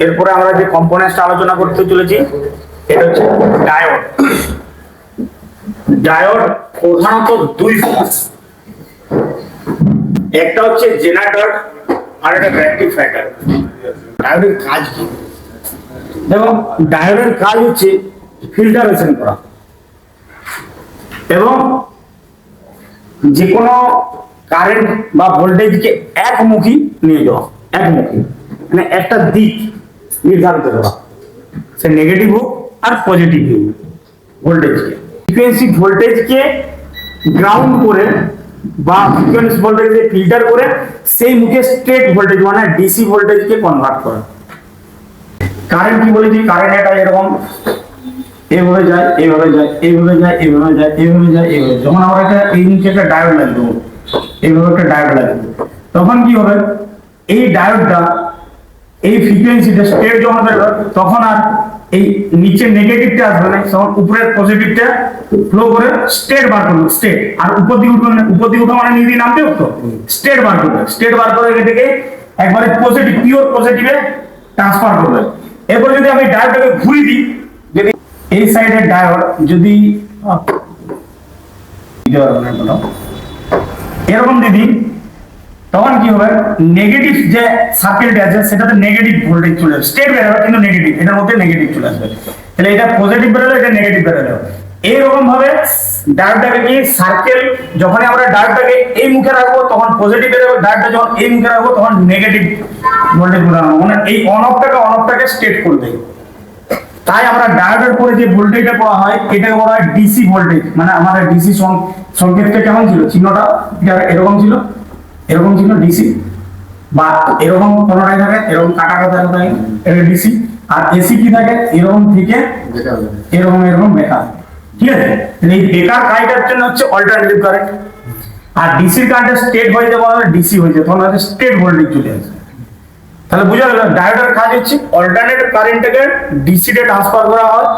এরপরে আমরা যে কম্পোনেন্টসটা আলোচনা করতে চলেছি, এটা হচ্ছে ডায়োড ডায়োড প্রধানত দুই একটা হচ্ছে জেনারেটর আর একটা রেকটিফায়ার ডায়োডের কাজ কি? এবং ডায়োডের কাজ হচ্ছে ফিল্টারেশন করা। এবং যে কোনো কারেন্ট বা ভোল্টেজকে একমুখী নিয়ে যাওয়া। একমুখী। মানে একটা দিক। নির্ধারিত করা সে নেগেটিভ হোক আর পজিটিভ হোক ভোল্টেজকে ফ্রিকোয়েন্সি ভোল্টেজকে গ্রাউন্ড করে বা ফ্রিকোয়েন্সি ভোল্টেজকে ফিল্টার করে সেই মুখে স্টেট ভোল্টেজ মানে ডিসি ভোল্টেজকে কনভার্ট করা। কারেন্ট কি বলেছি? কারেন্ট এটা এরকম। এভাবে যায় এভাবে যায় এভাবে যায় এভাবে যায় এভাবে যায়, এভাবে যখন আমরা একটা এই নিচে একটা ডায়োড লাগিয়ে দেবো এইভাবে একটা ডায়োড লাগিয়ে দেবো, তখন কি হবে? এই ডায়োডটা এই ফ্রিকোয়েন্সিটা স্টেট যখন বেরোবে তখন আর এই নিচে নেগেটিভটা আসবে না তখন উপরের পজিটিভটা ফ্লো করে স্টেট বার করবে স্টেট আর উপর দিকে উঠবে না উপর দিকে উঠা মানে নিজে নামতে হতো স্টেট বার করবে। স্টেট বার করে এটাকে একবারে পজিটিভ পিওর পজিটিভে ট্রান্সফার করবে। এরপর যদি আমি ডায়োডটাকে ঘুরিয়ে দিই যদি এই সাইডের ডায়োড যদি আহ, দিতে পারব না এখনও। এরকম দিদি তখন কি হবে? নেগেটিভ যে সার্কিটটা আছে, সেটাতে নেগেটিভ ভোল্টেজ চলে আসবে। স্টেট বেরোবে কিন্তু নেগেটিভ এটার মধ্যে নেগেটিভ চলে আসবে। তাহলে এটা পজিটিভ বেরোলে এটা নেগেটিভ বেরোলে এইরকম ভাবে ডায়োডটাকে কি সার্কেল যখন আমরা ডায়োডটাকে এই মুখে রাখব, তখন পজিটিভ বেরোবে ডায়োডটা যখন এই মুখে রাখব, তখন নেগেটিভ ভোল্টেজ বেরোবে মানে এই অন অফটাকে অন অফটাকে স্টেট করবে। তাই আমরা ডায়োডের পরে যে ভোল্টেজটা পড়া হয় এটাকে বলা হয় ডিসি ভোল্টেজ মানে আমাদের ডিসি সংকেতটা কেমন ছিল? চিহ্নটা? এটা এরকম ছিল? এরকম ছিল ডিসি বা এরকম কোনোটাই থাকে, এরকম কাটা কাটা থাকে এটা ডিসি আর এসি কি থাকে, এরকম থেকে এরকম এরকম বেকার ঠিক আছে? এই বেকার কারেন্টের জন্য হচ্ছে অল্টারনেটিভ কারেন্ট আর ডিসির কারেন্টের স্টেট হয়ে যাবে ডিসি হয়ে যাবে, তখন হচ্ছে স্টেট ভোল্টেজ চলে আসবে। তাহলে বোঝা গেল ডায়োডের কাজ হচ্ছে অল্টারনেটিভ কারেন্টটাকে ডিসিতে ট্রান্সফার করা হয়,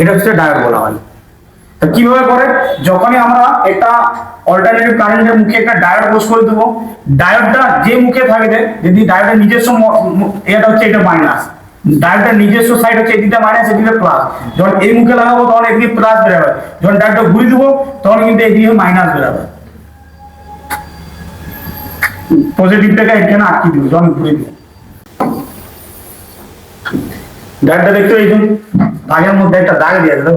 এটা হচ্ছে ডায়োড বলা হয়। কীভাবে করে? যখনই আমরা একটা অল্টারনেটিভ কারেন্টের মুখে একটা ডায়োড পোস্ট করে দেবো ডায়োডটা যে মুখে থাকবে, যদি ডায়োডের নিজস্ব এটা হচ্ছে এটা মাইনাস ডায়োডের নিজস্ব সাইড হচ্ছে এদিকে মাইনাস এদিকে প্লাস যখন এই মুখে লাগাবো, তখন এদিকে প্লাস বেরোবে। যখন ডায়োডটা ঘুরে দেবো, তখন কিন্তু এদিকে মাইনাস বেরোবে। পজিটিভটাকে এখানে আটকে দিব, যখন ঘুরে দিব। দাগটা দেখতে এই দাগের মধ্যে একটা দাগ দিয়ে দেখো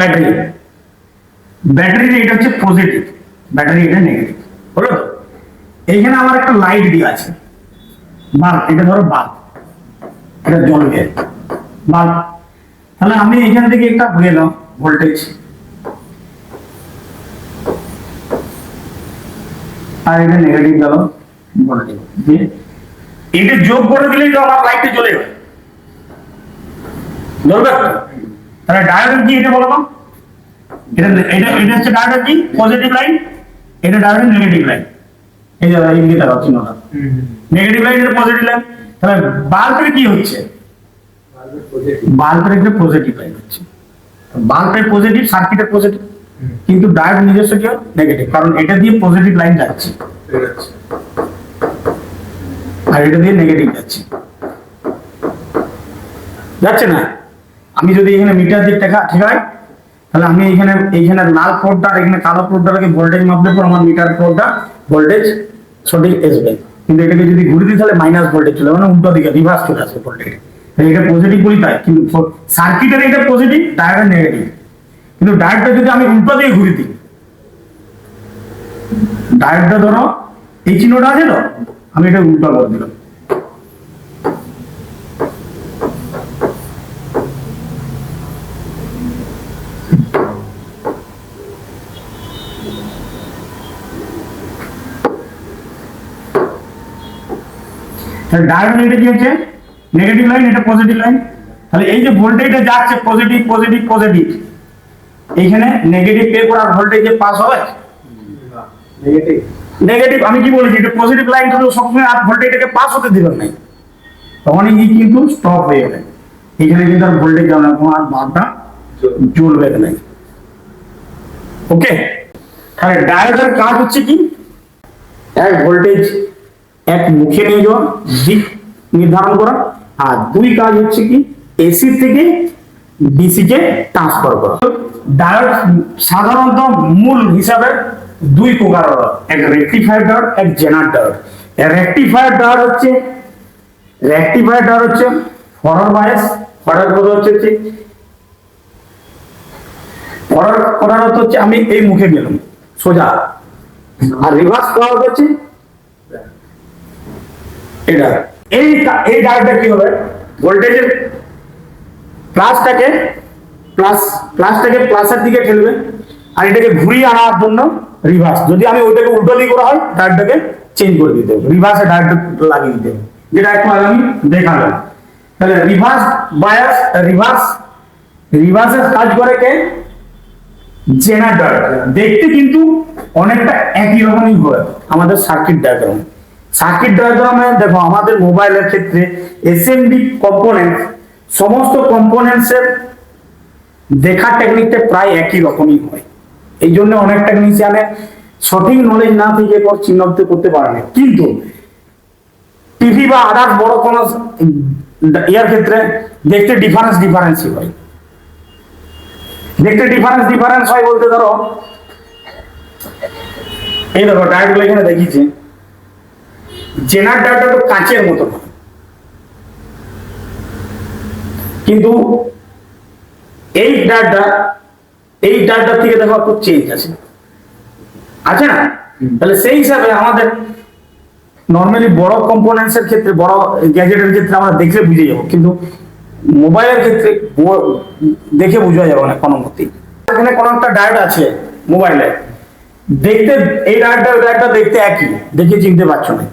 ব্যাটারি। ব্যাটারির এটা হচ্ছে পজিটিভ ব্যাটারি এটা নেগেটিভ হলো? এইখানে আমার একটা লাইট দিয়ে আছে। বাল্ব, এটা ধরো বাল্ব। এটা জ্বলবে। বাল্ব। তাহলে আমি এখান থেকে একটা গেলাম ভোল্টেজ আর এটা নেগেটিভ গেল ভোল্টেজ দিয়ে এটা যোগ করে দিলেই তো আমার লাইটটা জ্বলে যাবে ধরবে? তাহলে ডায়োড কি এটা বলো এটা এটা এটা হচ্ছে ডায়োড কি? পজিটিভ লাইন এটা ডায়োড নেগেটিভ লাইন এই যে দিকে তাকাও চিহ্নটা। নেগেটিভ লাইন এটা পজিটিভ লাইন তাহলে বাল্বের কি হচ্ছে? বাল্বের একটা পজিটিভ লাইন হচ্ছে। বাল্বের পজিটিভ সার্কিটের পজিটিভ কিন্তু ডায়োড নিজস্ব কি নেগেটিভ কারণ এটা দিয়ে পজিটিভ লাইন যাচ্ছে। আর এটা দিয়ে নেগেটিভ যাচ্ছে। যাচ্ছে না? আমি যদি এখানে মিটার দিয়ে টেকা ঠেকাই, তাহলে আমি এখানে এইখানে লাল আর এখানে কালো পোর্টটাকে ভোল্টেজ মাপলে পর আমার মিটার পোর্টটা ভোল্টেজ সঠিক আসবে কিন্তু এটাকে যদি ঘুরে দিই, তাহলে মাইনাস ভোল্টেজ চলে মানে উল্টো দিকে রিভার্স চলে আসবে ভোল্টেজ এটা পজিটিভ বলি তাই, কিন্তু সার্কিটের এটা পজিটিভ ডায়োডের নেগেটিভ কিন্তু ডায়োডটা যদি আমি উল্টো দিয়ে ঘুরে দিই ডায়োডটা ধরো, এই চিহ্নটা আছে তো? আমি এটা উল্টো করে দিলাম। তাহলে ডায়োড এটা কি হচ্ছে নেগেটিভ লাইন এটা পজিটিভ লাইন তাহলে এই যে ভোল্টেজটা যাচ্ছে পজিটিভ পজিটিভ পজিটিভ এইখানে নেগেটিভ পে করার ভোল্টেজে পাস হবে? নেগেটিভ নেগেটিভ আমি কি বলেছি? এটা পজিটিভ লাইন কিন্তু সবসময় আর ভোল্টেজটাকে পাস হতে দিবেন নাই তখন এই কিন্তু স্টপ হয়ে যাবে। এখানে কিন্তু আর ভোল্টেজ যাবে না আর ভাবটা জ্বলবে নাই ওকে তাহলে ডায়োডের কাজ হচ্ছে কি? এক ভোল্টেজ এক মুখে নিয়ে যাওয়া, দিক নির্ধারণ করা, আর দুই কাজ হচ্ছে কি, এসি থেকে ডিসি কে ট্রান্সফার করা। ডায়োড সাধারণত মূল হিসাবে দুই প্রকার এক রেকটিফায়ার ডায়োড এক জেনার ডায়োড রেকটিফায়ার ডায়োড হচ্ছে রেকটিফায়ার ডায়োড হচ্ছে ফরওয়ার্ড বায়াস ফরওয়ার্ড কথা হচ্ছে ফরওয়ার্ড করার হচ্ছে আমি এই মুখে গেলাম সোজা। আর রিভার্স অর্থ হচ্ছে এটা। এই এই ডায়োডটা কি হবে? ভোল্টেজের প্লাসটাকে প্লাস প্লাসটাকে প্লাসের দিকে ঠেলবে আর এটাকে ঘুরিয়ে আনার জন্য রিভার্স যদি আমি ওইটাকে উল্টো করা হয়, ডায়োডটাকে চেঞ্জ করে দিতে হবে। রিভার্সে ডায়োড লাগিয়ে দিতে হবে। যেটা একটু আগে আমি দেখালাম। তাহলে রিভার্স বায়াস রিভার্স রিভার্সের কাজ করে কে? জেনারেটর। দেখতে কিন্তু অনেকটা একই রকমই হয় আমাদের সার্কিট ডায়াগ্রাম সার্কিট ডায়াগ্রামে দেখো আমাদের মোবাইলের ক্ষেত্রে এসএমডি কম্পোনেন্ট সমস্ত কম্পোনেন্টসের দেখার টেকনিকটা প্রায় একই রকমই হয়। এই জন্য অনেক টেকনিশিয়ানের সঠিক নলেজ না থেকে এরপর চিহ্নিত করতে পারে না। কিন্তু টিভি বা আদার্স বড় কোনো ইয়ার ক্ষেত্রে দেখতে ডিফারেন্স ডিফারেন্সই হয়। দেখতে ডিফারেন্স ডিফারেন্স হয় বলতে ধরো, এই দেখো ডায়াগুলো এখানে দেখিয়েছি। জেনার ডায়াটা তো কাঁচের মতো। কিন্তু এই ডায়াটা এই ডায়াটার থেকে দেখো একটু চেঞ্জ আছে আছে না? তাহলে সেই হিসাবে আমাদের নর্মালি বড় কম্পোনেন্টস এর ক্ষেত্রে বড় গ্যাজেটের ক্ষেত্রে আমরা দেখলে বুঝে যাব। কিন্তু মোবাইলের ক্ষেত্রে দেখে বোঝা যাবে না কোনো মতেই। এখানে কোনো একটা ডায়েট আছে মোবাইলে দেখতে এই ডায়েটটা ওই ডায়েটটা দেখতে একই দেখে চিনতে পারছ না।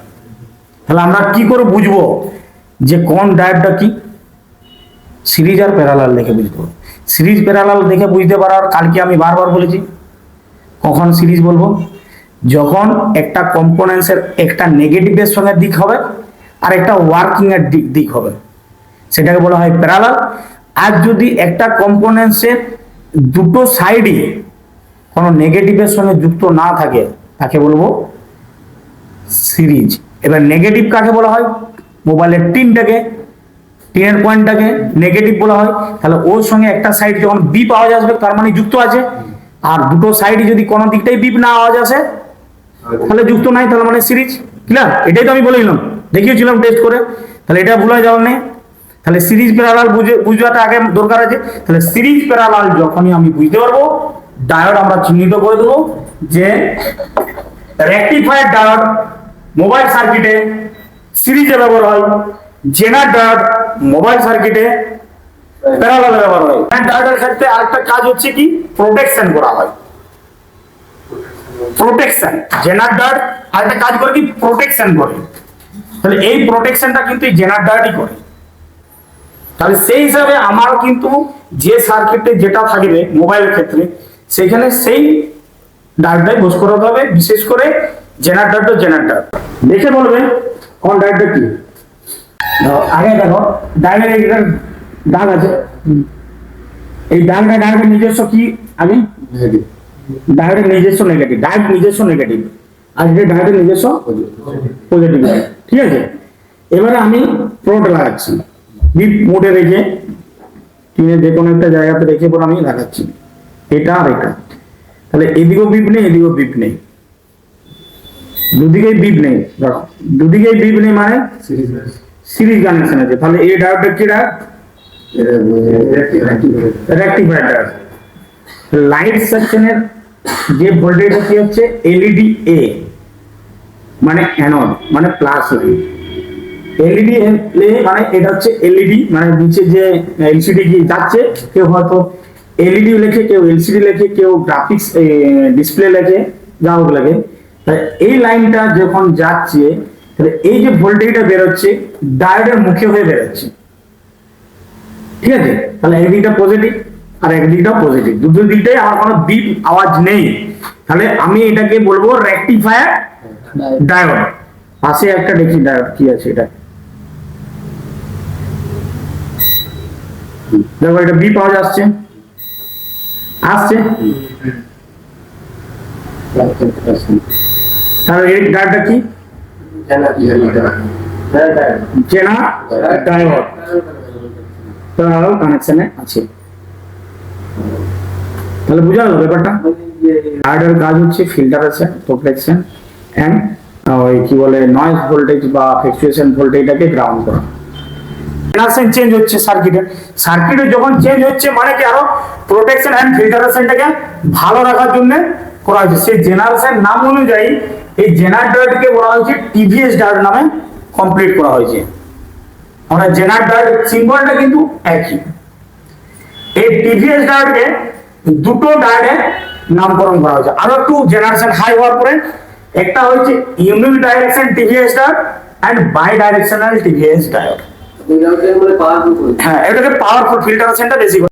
তাহলে আমরা কি করে বুঝব যে কোন ডায়েটটা কি? সিরিজ আর প্যারালাল দেখে বুঝতে পারব সিরিজ প্যারালাল দেখে বুঝতে পারার কালকে আমি বারবার বলেছি। কখন সিরিজ বলব? যখন একটা কম্পোনেন্টসের একটা নেগেটিভের সঙ্গে দিক হবে আর একটা ওয়ার্কিং এর দিক দিক হবে। সেটাকে বলা হয় প্যারালাল আর যদি একটা কম্পোনেন্টসের দুটো সাইডই কোনো নেগেটিভের সঙ্গে যুক্ত না থাকে, তাকে বলব সিরিজ। এবার নেগেটিভ কাকে বলা হয়? মোবাইলের টিনটাকে টিনের পয়েন্টটাকে নেগেটিভ বলা হয়। তাহলে ওর সঙ্গে একটা সাইড যখন বিপ আওয়াজ আসবে, তার মানে যুক্ত আছে। আর দুটো সাইডে যদি কোনো দিকটাই বিপ না আওয়াজ আসে, তাহলে যুক্ত নাই তাহলে মানে সিরিজ। ক্লিয়ার এটাই তো আমি বলে দিলাম। দেখিয়েছিলাম টেস্ট করে। তাহলে এটা ভুলে যাওয়ার নেই। তাহলে সিরিজ প্যারালাল বুঝে বুঝাটা আগে দরকার আছে। তাহলে সিরিজ প্যারালাল যখনই আমি বুঝতে পারব ডায়োড আমরা চিহ্নিত করে দেবো যে রেকটিফায়ার ডায়োড মোবাইল সার্কিটে সিরিজে ব্যবহার হয়, জেনার ডায়োড মোবাইল সার্কিটে প্যারালাল ব্যবহার হয়। ডায়োডের ক্ষেত্রে আরেকটা কাজ হচ্ছে কি? প্রোটেকশন করা হয়। প্রোটেকশন জেনার ডার্ট আর একটা কাজ করে কি? প্রোটেকশন করে। তাহলে এই প্রোটেকশনটা কিন্তু জেনার ডার্টই করে। তাহলে সেই হিসাবে আমার কিন্তু যে সার্কিটে যেটা থাকবে মোবাইলের ক্ষেত্রে, সেখানে সেই ডার্টটাই বোঝ করাতে হবে। বিশেষ করে জেনার ডার্ট জেনার ডার্ট দেখে বলবে কোন ডার্টটা কি? আগে দেখো ডায়নের একটা দাগ আছে। এই দাগটা ডায়নের নিজস্ব কি? নেগেটিভ ডায়োডের নিজস্ব নেগেটিভ ডায়োড নিজস্ব নেগেটিভ আর এটা ডায়োডের নিজস্ব পজিটিভ ঠিক আছে? এবারে আমি প্রোট লাগাচ্ছি। বিপ মোডে রেখে টিনের যে কোনো একটা জায়গাতে রেখে পর আমি লাগাচ্ছি। এটা আর এটা। তাহলে এদিকেও বিপ নেই এদিকেও বিপ নেই। দুদিকেই বিপ নেই ধরো দুদিকেই বিপ নেই মানে সিরিজ কানেকশন আছে তাহলে এই ডায়োডটা কি ডায়োড রেক্টিফায়ার ডায়োড লাইট সেকশনের যে ভোল্টেজটা কি হচ্ছে? এলইডি এ মানে অ্যানোড মানে প্লাস লাইট এলইডি এ মানে এটা হচ্ছে এলইডি মানে নিচে যে এলসিডি কি যাচ্ছে কেউ হয়তো এলইডি লেখে কেউ এলসিডি লেখে কেউ গ্রাফিক্স ডিসপ্লে লেখে যা হোক লেখে। তাই এই লাইনটা যখন যাচ্ছে, তাহলে এই যে ভোল্টেজটা বেরোচ্ছে, ডায়োডের মুখে হয়ে বেরোচ্ছে। ঠিক আছে? তাহলে একদিকটা পজিটিভ আর একদিকটা পজিটিভ দুটো দিকটাই আমার কোনো বিপ আওয়াজ নেই। তাহলে আমি এটাকে বলব রেকটিফায়ার ডায়োড পাশে একটা দেখি ডায়োড কি আছে এটা। দেখো এটা বিপ আওয়াজ আসছে। আসছে? তাহলে এই ডায়োডটা কি? জেনা ডায়োড তারাও কানেকশনে আছে। তাহলে বোঝা গেল ব্যাপারটা ডায়োডের কাজ হচ্ছে ফিল্টারেশন প্রোটেকশন এন্ড ওই কি বলে নয়েজ ভোল্টেজ বা ফ্লাকচুয়েশন ভোল্টেজটাকে গ্রাউন্ড করা। জেনারেশন চেঞ্জ হচ্ছে সার্কিটে সার্কিটে যখন চেঞ্জ হচ্ছে মানে কি আরও প্রোটেকশন এন্ড ফিল্টারেশনটাকে ভালো রাখার জন্য করা হয়েছে। সেই জেনারেশন নাম অনুযায়ী এই জেনারেটরকে বলা হয়েছে টিভিএস ডায়োড নামে কমপ্লিট করা হয়েছে। আমরা জেনার ডায়োড সিম্বলটা কিন্তু একই। এই টিভিএস ডায়োডকে দুটো ডায়োডের নামকরণ করা হয়েছে। আরও একটু জেনারেশন হাই হওয়ার পরে একটা হচ্ছে unique direction TVS diode and bi directional TVS diode. মানে পাওয়ার হ্যাঁ এটাকে পাওয়ারফুল ফিল্টারেশনটা বেশি